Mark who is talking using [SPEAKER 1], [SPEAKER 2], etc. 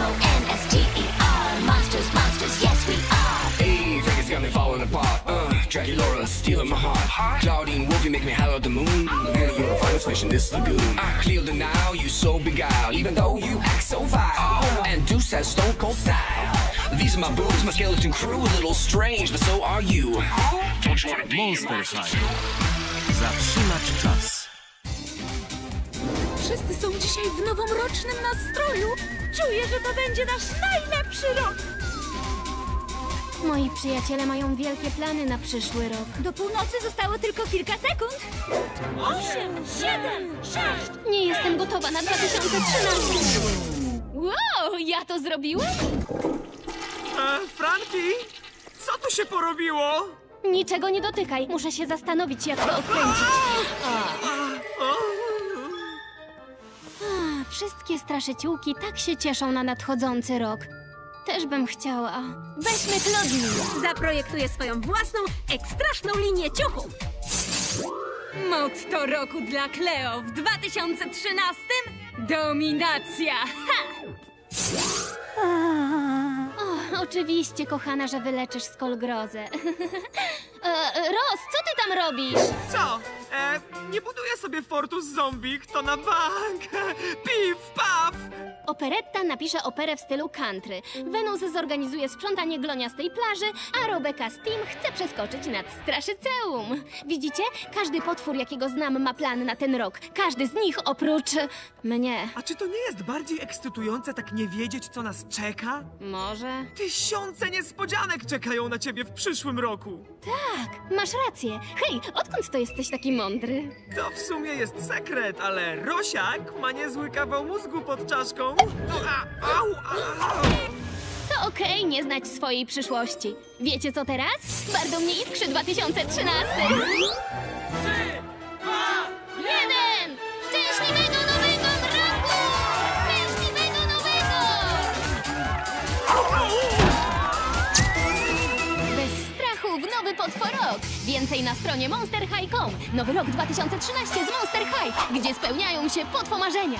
[SPEAKER 1] M-O-N-S-T-E-R. Monsters, monsters, yes we are.
[SPEAKER 2] Hey, Vegas got me falling apart. Uh, Dracula stealing my heart. Claudine Wolfie make me holler at the moon. Girl, you're the finest fish in this lagoon. I clear the now, you so beguiled. Even though you act so vile. And Deuce has stone cold style. These are my boobs, my skeleton crew. A little strange, but so are you. Don't you wanna be
[SPEAKER 3] Monster High. Zatrzymać czas.
[SPEAKER 4] Wszyscy są dzisiaj w nowomrocznym nastroju. Czuję, że to będzie nasz najlepszy rok.
[SPEAKER 5] Moi przyjaciele mają wielkie plany na przyszły rok.
[SPEAKER 4] Do północy zostało tylko kilka sekund. Osiem, siedem, sześć.
[SPEAKER 5] Nie jestem gotowa na 2013. Wow, ja to zrobiłam?
[SPEAKER 6] E, Franki, co tu się porobiło?
[SPEAKER 5] Niczego nie dotykaj. Muszę się zastanowić, jak to odkręcić. A, wszystkie straszyciółki tak się cieszą na nadchodzący rok. Też bym chciała. Weźmy Claudine.
[SPEAKER 4] Zaprojektuję swoją własną, ekstraszną linię ciuchów. Motto roku dla Cleo w 2013? Dominacja! Ha!
[SPEAKER 5] O, oczywiście, kochana, że wyleczysz skolgrozę. e, Ros, co ty tam robisz?
[SPEAKER 6] Co? E, nie buduję sobie fortu z zombie, to na bank. Pif, paf.
[SPEAKER 5] Operetta napisze operę w stylu country. Wenus zorganizuje sprzątanie gloniastej plaży, a Rebecca Steam chce przeskoczyć nad Straszyceum. Widzicie? Każdy potwór, jakiego znam, ma plan na ten rok. Każdy z nich oprócz... mnie.
[SPEAKER 6] A czy to nie jest bardziej ekscytujące tak nie wiedzieć, co nas czeka?
[SPEAKER 5] Może?
[SPEAKER 6] Tysiące niespodzianek czekają na ciebie w przyszłym roku.
[SPEAKER 5] Tak, masz rację. Hej, odkąd to jesteś taki mądry?
[SPEAKER 6] To w sumie jest sekret, ale Rosiak ma niezły kawał mózgu pod czaszką. To, a, au, au.
[SPEAKER 5] To okej nie znać swojej przyszłości. Wiecie co teraz? Bardzo mnie iskrzy 2013! Nowy potworok! Więcej na stronie monsterhigh.com. Nowy rok 2013 z Monster High, gdzie spełniają się potwomarzenia.